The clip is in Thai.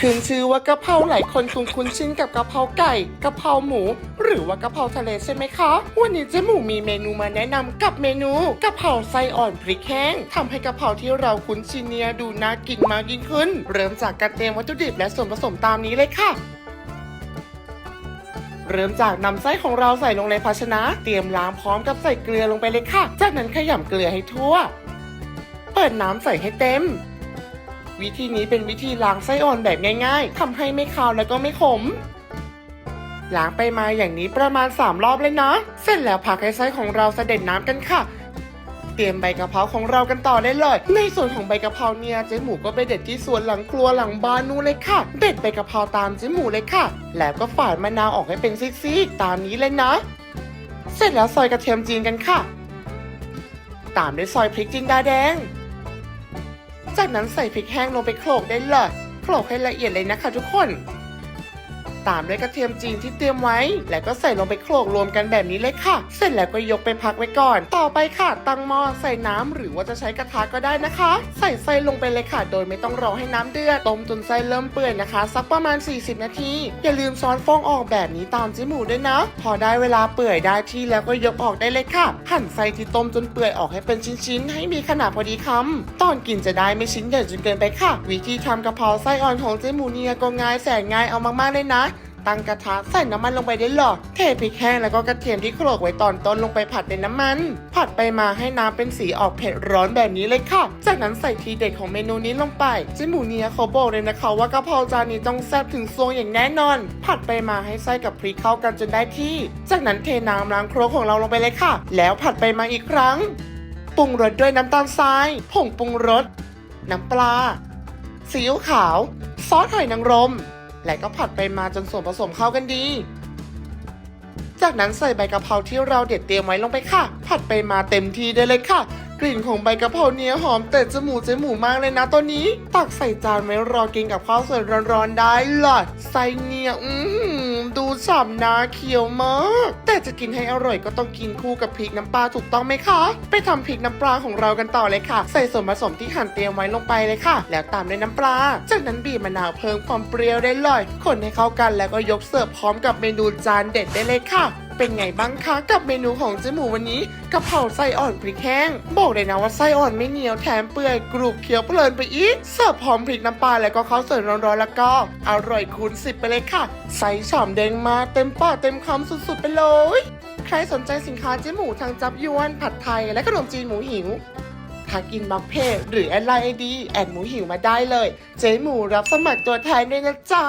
ขึ้นชื่อว่ากะเพราหลายคนคงคุ้นชินกับกะเพราไก่กะเพราหมู หรือว่ากะเพราทะเลใช่ไหมคะ วันนี้เจ๊หมูมีเมนูมาแนะนำกับเมนูกะเพราไส้อ่อนพริกแห้งทำให้กะเพราที่เราคุ้นชินเนี่ยดูน่ากินมากยิ่งขึ้น เริ่มจากการเตรียมวัตถุดิบและส่วนผสมตามนี้เลยค่ะเริ่มจากนำไส้ของเราใส่ลงในภาชนะ เตรียมล้างพร้อมกับใส่เกลือลงไปเลยค่ะ จากนั้นขยำเกลือให้ทั่ว เปิดน้ำใส่ให้เต็ม วิธีนี้เป็นวิธีล้างไส้อ่อนแบบง่ายๆทำให้ไม่คาวแล้วก็ไม่ขมล้างไปมาอย่างนี้ประมาณ 3 รอบเลยนะ เสร็จแล้วพักให้ไส้ของเราเสด็จน้ำกันค่ะ เตรียมใบกะเพราของเรากันต่อได้เลย ในส่วนของใบกะเพราเนี่ยเจ๊หมูก็ไปเด็ดที่สวนหลังครัวหลังบ้านนู่นเลยค่ะ เด็ดใบกะเพราตามเจ๊หมูเลยค่ะ แล้วก็ฝานมะนาวออกให้เป็นซิกๆตามนี้เลยนะ เสร็จแล้วซอยกระเทียมจีนกันค่ะ ตามด้วยซอยพริกจินดาแดง จากนั้นใส่พริกแห้งลงไปโขลกได้เลยโขลกให้ละเอียดเลยนะคะทุกคน ตามด้วยกระเทียมจีนที่เตรียมไว้ แล้วก็ใส่ลงไปโขลกรวมกันแบบนี้เลยค่ะ เสร็จแล้วก็ยกไปพักไว้ก่อน ต่อไปค่ะ ตั้งหม้อใส่น้ำหรือว่าจะใช้กระทะก็ได้นะคะ ใส่ไส้ลงไปเลยค่ะ โดยไม่ต้องรอให้น้ำเดือด ต้มจนไส้เริ่มเปื่อยนะคะ สักประมาณ 40 นาที อย่าลืมช้อนฟองออกแบบนี้ตามจิหมูด้วยนะ พอได้เวลาเปื่อยได้ที่แล้วก็ยกออกได้เลยค่ะ หั่นไส้ที่ต้มจนเปื่อยออกให้เป็นชิ้นๆ ให้มีขนาดพอดีคำตอนกินจะได้ไม่ชิ้นใหญ่จนเกินไปค่ะ วิธีทำกะเพราไส้อ่อนของเจ๊หมูเนียก็ง่ายแสนง่ายเอามากๆเลยนะ ตั้งกระทะใส่น้ำมันลงไปได้เลยเทพริกแห้งแล้วก็กระเทียมที่โขลกไว้ตอนต้นลงไปผัดในน้ำมัน ผัดไปมาให้น้ำเป็นสีออกเผ็ดร้อนแบบนี้เลยค่ะ จากนั้นใส่ทีเด็ดของเมนูนี้ลงไปจ๊หมูเนียเขาบอกเลยนะคะ ว่ากะเพราจานนี้ต้องแซ่บถึงซวงอย่างแน่นอน ผัดไปมาให้ไส้กับพริกเข้ากันจนได้ที่ จากนั้นเทน้ำล้างครกของเราลงไปเลยค่ะ แล้วผัดไปมาอีกครั้งปรุงรสด้วยน้ำตาลทรายผงปรุงรสน้ำปลาซีอิ๊วขาว ซอสหอยนางรม และก็ผัดไปมาจนส่วนผสมเข้ากันดี จากนั้นใส่ใบกะเพราที่เราเด็ดเตรียมไว้ลงไปค่ะ ผัดไปมาเต็มที่ได้เลยค่ะ กลิ่นของใบกะเพราเนี้ยหอมเตะจมูกเจ๊หมูมากเลยนะตอนนี้ ตักใส่จานไว้รอกินกับข้าวสวยร้อนๆได้เลยไส้เนี่ย อื้อหือ ดูฉ่ำนาเขียวมาก แต่จะกินให้อร่อยก็ต้องกินคู่กับพริกน้ำปลาถูกต้องไหมคะ ไปทำพริกน้ำปลาของเรากันต่อเลยค่ะ ใส่ส่วนผสมที่หั่นเตรียมไว้ลงไปเลยค่ะ แล้วตามด้วยน้ำปลา จากนั้นบีบมะนาวเพิ่มความเปรี้ยวได้เลยคนให้เข้ากันแล้วก็ยกเสิร์ฟพร้อมกับเมนูจานเด็ดได้เลยค่ะ เป็นไงบ้างคะกับเมนูของเจ๊หมูวันนี้กะเพราไส้อ่อนพริกแห้ง บอกเลยนะว่าไส้อ่อนไม่เหนียวแถมเปื่อยกรุบเคี้ยวเพลินไปอีกเสิร์ฟพร้อมพริกน้ำปลาแล้วก็ข้าวสวยร้อนๆแล้วก็ อร่อยคูณสิบไปเลยค่ะไส้ฉ่ำแดงมาเต็มปากเต็มคำสุดๆไปเลย ใครสนใจสินค้าเจ๊หมูทางจับยวน ผัดไทยและขนมจีนหมูหิวทักอินบ็อกเพจหรือแอดไลน์ไอดีแอดหมูหิวมาได้เลย เจ๊หมูรับสมัครตัวแทนด้วยนะจ๊ะ